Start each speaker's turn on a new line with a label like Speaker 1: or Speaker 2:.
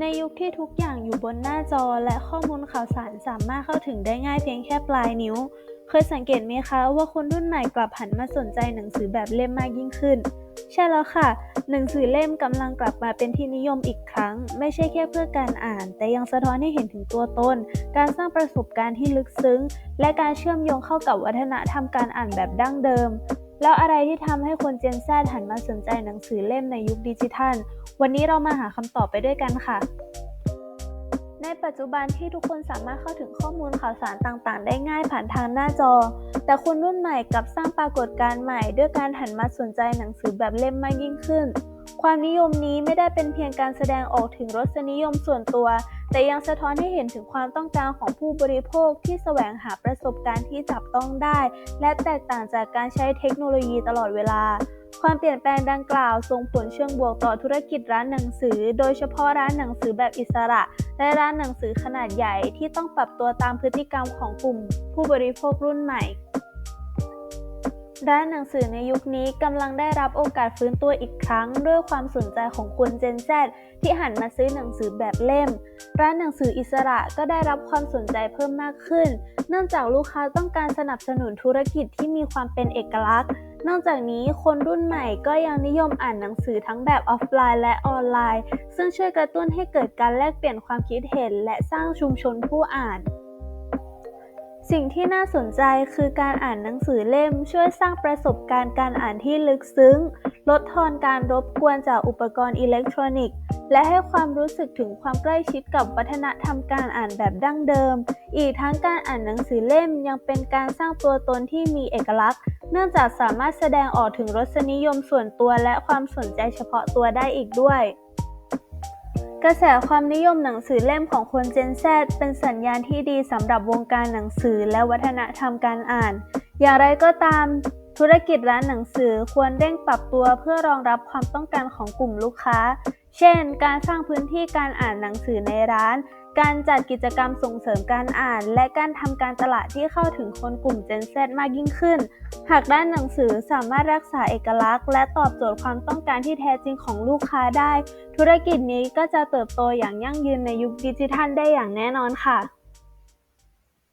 Speaker 1: ในยุคที่ทุกอย่างอยู่บนหน้าจอและข้อมูลข่าวสารสามารถเข้าถึงได้ง่ายเพียงแค่ปลายนิ้ว เคยสังเกตไหมคะว่าคนรุ่นใหม่กลับหันมาสนใจหนังสือแบบเล่มมากยิ่งขึ้น ใช่แล้วค่ะ หนังสือเล่มกำลังกลับมาเป็นที่นิยมอีกครั้ง ไม่ใช่แค่เพื่อการอ่าน แต่ยังสะท้อนให้เห็นถึงตัวตน การสร้างประสบการณ์ที่ลึกซึ้ง และการเชื่อมโยงเข้ากับวัฒนธรรมการอ่านแบบดั้งเดิม แล้วอะไรที่ทำให้คนเจนแซหันมาสนใจหนังสือเล่มในยุคดิจิทัล วันนี้เรามาหาคำตอบไปด้วยกันค่ะ ในปัจจุบันที่ทุกคนสามารถเข้าถึงข้อมูลข่าวสารต่างๆ ได้ง่ายผ่านทางหน้าจอ แต่คนรุ่นใหม่กลับสร้างปรากฏการณ์ใหม่ ด้วยการหันมาสนใจหนังสือแบบเล่มมากยิ่งขึ้น ความนิยมนี้ไม่ได้เป็นเพียงการแสดงออกถึงรสนิยมส่วนตัว แต่ยังสะท้อนให้เห็นถึงความต้องการของผู้บริโภคที่แสวงหาประสบการณ์ที่จับต้องได้ และแตกต่างจากการใช้เทคโนโลยีตลอดเวลาความเปลี่ยนแปลงดังกล่าวส่งผลเชิงบวกต่อธุรกิจร้านหนังสือ โดยเฉพาะร้านหนังสือแบบอิสระ และร้านหนังสือขนาดใหญ่ที่ต้องปรับตัวตามพฤติกรรมของกลุ่ม ผู้บริโภครุ่นใหม่ ร้านหนังสือในยุคนี้กำลังได้รับโอกาสฟื้นตัวอีกครั้ง ด้วยความสนใจของคน Gen Z ที่หันมาซื้อหนังสือแบบเล่ม ร้านหนังสืออิสระก็ได้รับความสนใจเพิ่มมากขึ้น เนื่องจากลูกค้าต้องการสนับสนุนธุรกิจที่มีความเป็นเอกลักษณ์ นอกจากนี้คนรุ่นใหม่ก็ยังนิยมอ่านหนังสือทั้งแบบออฟไลน์และออนไลน์ ซึ่งช่วยกระตุ้นให้เกิดการแลกเปลี่ยนความคิดเห็น และสร้างชุมชนผู้อ่าน สิ่งที่น่าสนใจคือการอ่านหนังสือเล่มช่วยสร้างประสบการณ์การอ่านที่ลึกซึ้ง ลดทอนการรบกวนจากอุปกรณ์อิเล็กทรอนิกส์ และให้ความรู้สึกถึงความใกล้ชิดกับวัฒนธรรมการอ่านแบบดั้งเดิม อีกทั้งการอ่านหนังสือเล่มยังเป็นการสร้างตัวตนที่มีเอกลักษณ์ เนื่องจากสามารถแสดงออกถึงรสนิยมส่วนตัวและความสนใจเฉพาะตัวได้อีกด้วย กระแสความนิยมหนังสือเล่มของคน Gen Z เป็นสัญญาณที่ดีสำหรับวงการหนังสือและวัฒนธรรมการอ่าน อย่างไรก็ตามธุรกิจร้านหนังสือควรเร่งปรับตัวเพื่อรองรับความต้องการของกลุ่มลูกค้า เช่น การสร้างพื้นที่การอ่านหนังสือในร้าน การจัดกิจกรรมส่งเสริมการอ่าน และการทำการตลาดที่เข้าถึงคนกลุ่ม Gen Z มากยิ่งขึ้น หากด้านหนังสือสามารถรักษาเอกลักษณ์ และตอบโจทย์ความต้องการที่แท้จริงของลูกค้าได้ ธุรกิจนี้ก็จะเติบโตอย่างยั่งยืนในยุคดิจิทัลได้อย่างแน่นอนค่ะ